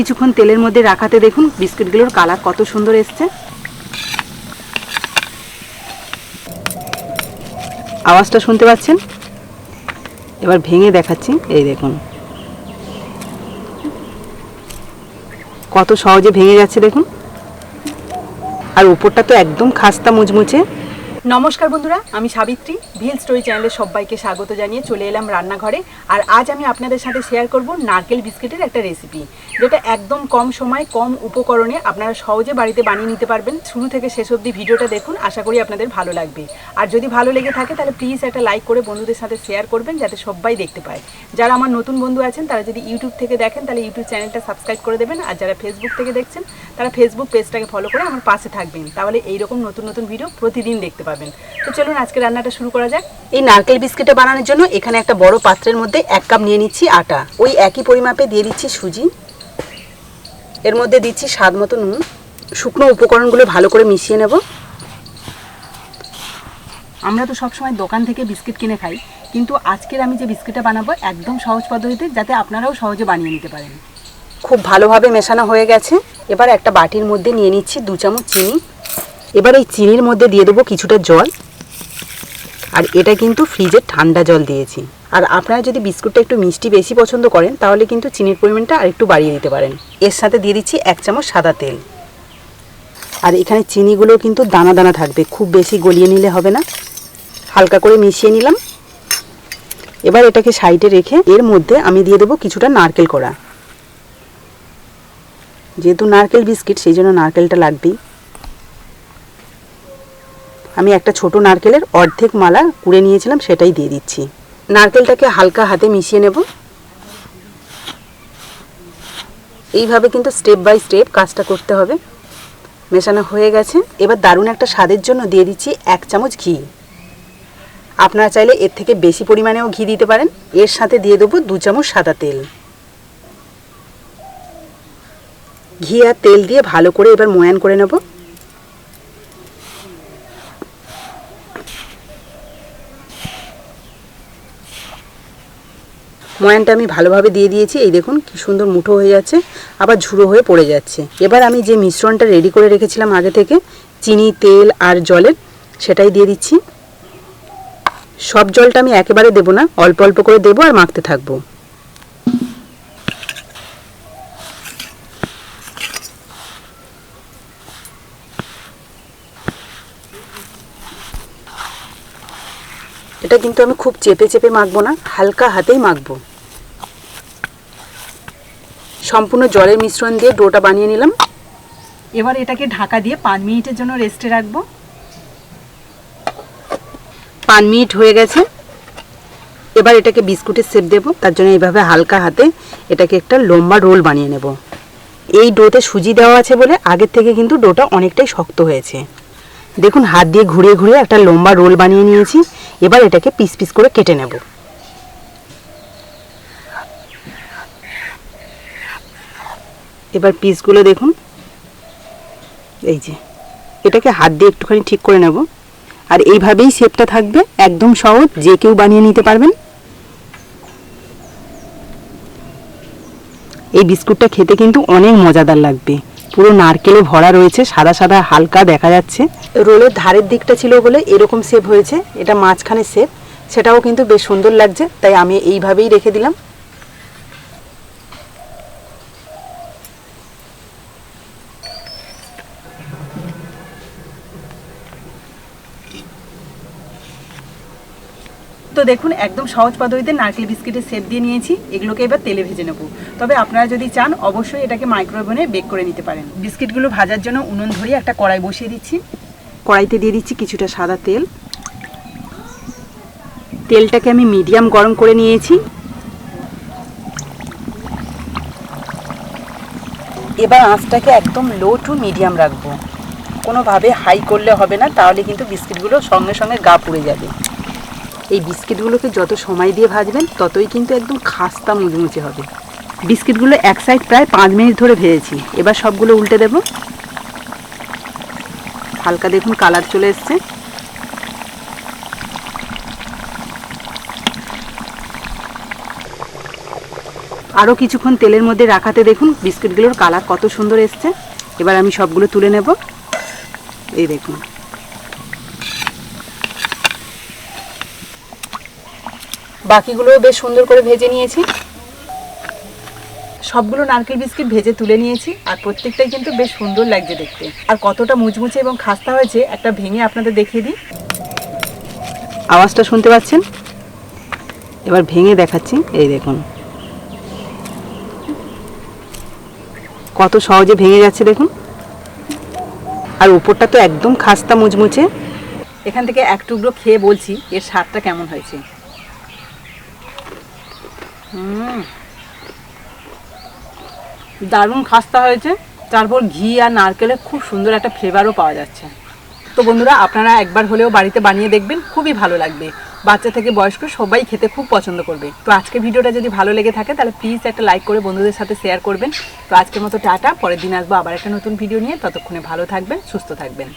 কিছুক্ষণ তেলের মধ্যে রাখাতে দেখুন, বিস্কুটগুলোর কালার কত সুন্দর এসছে। আওয়াজটা শুনতে পাচ্ছেন? এবার ভেঙে দেখাচ্ছি, এই দেখুন। কত সহজে ভেঙে যাচ্ছে দেখুন। আর উপরটা তো একদম খাস্তা মুচমুচে। নমস্কার বন্ধুরা, আমি সাবিত্রী। ভিল স্টোরি চ্যানেলে সবাইকে স্বাগত জানিয়ে চলে এলাম রান্নাঘরে। আর আজ আমি আপনাদের সাথে শেয়ার করব নারকেল বিস্কিটের একটা রেসিপি যেটা একদম কম সময়, কম উপকরণে আপনারা সহজে বাড়িতে বানিয়ে নিতে পারবেন। শুরু থেকে শেষ অবধি ভিডিওটা দেখুন, আশা করি আপনাদের ভালো লাগবে। আর যদি ভালো লেগে থাকে, তাহলে প্লিজ একটা লাইক করে বন্ধুদের সাথে শেয়ার করবেন, যাতে সবাই দেখতে পায়। যারা আমার নতুন বন্ধু আছেন, তারা যদি ইউটিউব থেকে দেখেন, তাহলে ইউটিউব চ্যানেলটা সাবস্ক্রাইব করে দেবেন। আর যারা ফেসবুক থেকে দেখছেন, তারা ফেসবুক পেজটাকে ফলো করে আমার পাশে থাকবেন। তাহলে এইরকম নতুন নতুন ভিডিও প্রতিদিন দেখতে পাবেন। তো চলুন আজকে রান্নাটা শুরু করা যাক। এই নারকেল বিস্কিটটা বানানোর জন্য এখানে একটা বড় পাত্রের মধ্যে এক কাপ নিয়ে নিচ্ছি আটা। ওই একই পরিমাপে দিয়ে দিচ্ছি সুজি। এর মধ্যে দিচ্ছি স্বাদ মতো নুন। শুকনো উপকরণগুলো ভালো করে মিশিয়ে নেব। আমরা তো সবসময় দোকান থেকে বিস্কিট কিনে খাই কিন্তু আজকের আমি যে বিস্কিটটা বানাবো একদম সহজ পদ্ধতিতে যাতে আপনারাও সহজে বানিয়ে নিতে পারেন। খুব ভালোভাবে মেশানো হয়ে গেছে। এবার একটা বাটির মধ্যে নিয়ে নিচ্ছি দু চামচ চিনি। এবার এই চিনির মধ্যে দিয়ে দেবো কিছুটা জল। আর এটা কিন্তু ফ্রিজের ঠান্ডা জল দিয়েছি। আর আপনারা যদি বিস্কুটটা একটু মিষ্টি বেশি পছন্দ করেন, তাহলে কিন্তু চিনির পরিমাণটা আর একটু বাড়িয়ে দিতে পারেন। এর সাথে দিয়ে দিচ্ছি এক চামচ সাদা তেল। আর এখানে চিনিগুলো কিন্তু দানা দানা থাকবে, খুব বেশি গলিয়ে নিলে হবে না। হালকা করে মিশিয়ে নিলাম। এবার এটাকে সাইডে রেখে এর মধ্যে আমি দিয়ে দেবো কিছুটা নারকেল কড়া। যেহেতু নারকেল বিস্কিট, সেই জন্য নারকেলটা লাগবেই। আমি একটা ছোট নারকেলের অর্ধেক মালা কুড়ে নিয়েছিলাম, সেটাই দিয়ে দিচ্ছি। নারকেলটাকে হালকা হাতে মিশিয়ে নেব। এইভাবে কিন্তু স্টেপ বাই স্টেপ কাজটা করতে হবে। মেশানো হয়ে গেছে। এবার দারুণ একটা স্বাদের জন্য দিয়ে দিচ্ছি এক চামচ ঘি। আপনারা চাইলে এর থেকে বেশি পরিমাণেও ঘি দিতে পারেন। এর সাথে দিয়ে দেবো দু চামচ সাদা তেল। ঘি আর তেল দিয়ে ভালো করে এবার ময়ান করে নেব। ময়ানটা আমি ভালোভাবে দিয়ে দিয়েছি। এই দেখুন, কি সুন্দর মুঠো হয়ে যাচ্ছে, আবার ঝুড়ো হয়ে পড়ে যাচ্ছে। এবার আমি যে মিশ্রণটা রেডি করে রেখেছিলাম আগে থেকে, চিনি, তেল আর জলের সেটাই দিয়ে দিচ্ছি। সব জলটা আমি একেবারে দেবো না, অল্প অল্প করে দেবো আর মাখতে থাকব। এটা কিন্তু আমি খুব চেপে চেপে মাখবো না, হালকা হাতেই মাখবো। সম্পূর্ণ জলের মিশ্রণ দিয়ে ডোটা বানিয়ে নিলাম। এবার এটাকে ঢাকা দিয়ে পাঁচ মিনিটের জন্য রেস্টে রাখব। পাঁচ মিনিট হয়ে গেছে। এবার এটাকে বিস্কুটের শেপ দেবো, তার জন্য এইভাবে হালকা হাতে এটাকে একটা লম্বা রোল বানিয়ে নেব। এই ডোতে সুজি দেওয়া আছে বলে আগের থেকে কিন্তু ডোটা অনেকটাই শক্ত হয়েছে। দেখুন, হাত দিয়ে ঘুরিয়ে ঘুরিয়ে একটা লম্বা রোল বানিয়ে নিয়েছি। এবার এটাকে পিস পিস করে কেটে নেব। এবার পিসগুলো দেখুন। এই যে, এটাকে হাত দিয়ে একটুখানি ঠিক করে নেব। আর এইভাবেই শেপটা থাকবে, একদম সহজ, যে কেউ বানিয়ে নিতে পারবেন। এই বিস্কুটটা খেতে কিন্তু অনেক মজাদার লাগবে। পুরো নারকেলে ভরা রয়েছে, সাদা সাদা হালকা দেখা যাচ্ছে। রোলের ধারের দিকটা ছিল বলে এরকম সেপ হয়েছে, এটা মাঝখানে সেভ সেটাও কিন্তু বেশ সুন্দর লাগছে, তাই আমি এইভাবেই রেখে দিলাম। তো দেখুন, একদম সহজ পদ্ধতিতে নারকেল বিস্কিটের শেপ দিয়ে নিয়েছি। এগুলোকে এবার তেলে ভেজে নেব। তবে আপনারা যদি চান, অবশ্যই এটাকে মাইক্রোওভেনে বেক করে নিতে পারেন। বিস্কিটগুলো ভাজার জন্য উনুন ধরিয়ে একটা কড়াই বসিয়ে দিচ্ছি। কড়াইতে দিয়ে দিচ্ছি কিছুটা সাদা তেল। তেলটাকে আমি মিডিয়াম গরম করে নিয়েছি। এবার আঁচটাকে একদম লো টু মিডিয়াম রাখব। কোনোভাবে হাই করলে হবে না, তাহলে কিন্তু বিস্কিটগুলো সঙ্গে সঙ্গে গা পুড়ে যাবে। এই বিস্কিটগুলোকে যত সময় দিয়ে ভাজবেন, ততই কিন্তু একদম খাস্তা মুচমুচে হবে। বিস্কিটগুলো এক সাইড প্রায় পাঁচ মিনিট ধরে ভেজেছি। এবার সবগুলো উল্টে দেব। হালকা দেখুন কালার চলে এসছে। আরও কিছুক্ষণ তেলের মধ্যে রাখাতে দেখুন বিস্কিটগুলোর কালার কত সুন্দর এসছে। এবার আমি সবগুলো তুলে নেব। এই দেখুন। বাকিগুলোও বেশ সুন্দর করে ভেজে নিয়েছি। সবগুলো নারকেল বিস্কিট ভেজে তুলে নিয়েছি আর প্রত্যেকটাই কিন্তু বেশ সুন্দর লাগছে দেখতে। আর কতটা মুচমুচে এবং খাস্তা হয়েছে একটা ভেঙে আপনাদের দেখিয়ে দিই। আওয়াজটা শুনতে পাচ্ছেন? এবার ভেঙে দেখাচ্ছি এই দেখুন। কত সহজে ভেঙে যাচ্ছে দেখুন। আর উপরটা তো একদম খাস্তা মুচমুচে। এখান থেকে এক টুকরো খেয়ে বলছি এর স্বাদটা কেমন হয়েছে। দারুণ খাস্তা হয়েছে। তারপর ঘি আর নারকেলের খুব সুন্দর একটা ফ্লেভারও পাওয়া যাচ্ছে। তো বন্ধুরা, আপনারা একবার হলেও বাড়িতে বানিয়ে দেখবেন, খুবই ভালো লাগবে। বাচ্চা থেকে বয়স্ক সবাই খেতে খুব পছন্দ করবে। তো আজকে ভিডিওটা যদি ভালো লেগে থাকে, তাহলে প্লিজ একটা লাইক করে বন্ধুদের সাথে শেয়ার করবেন। তো আজকের মতো টাটা, পরের দিন আসব আবার একটা নতুন ভিডিও নিয়ে। ততক্ষণে ভালো থাকবেন, সুস্থ থাকবেন।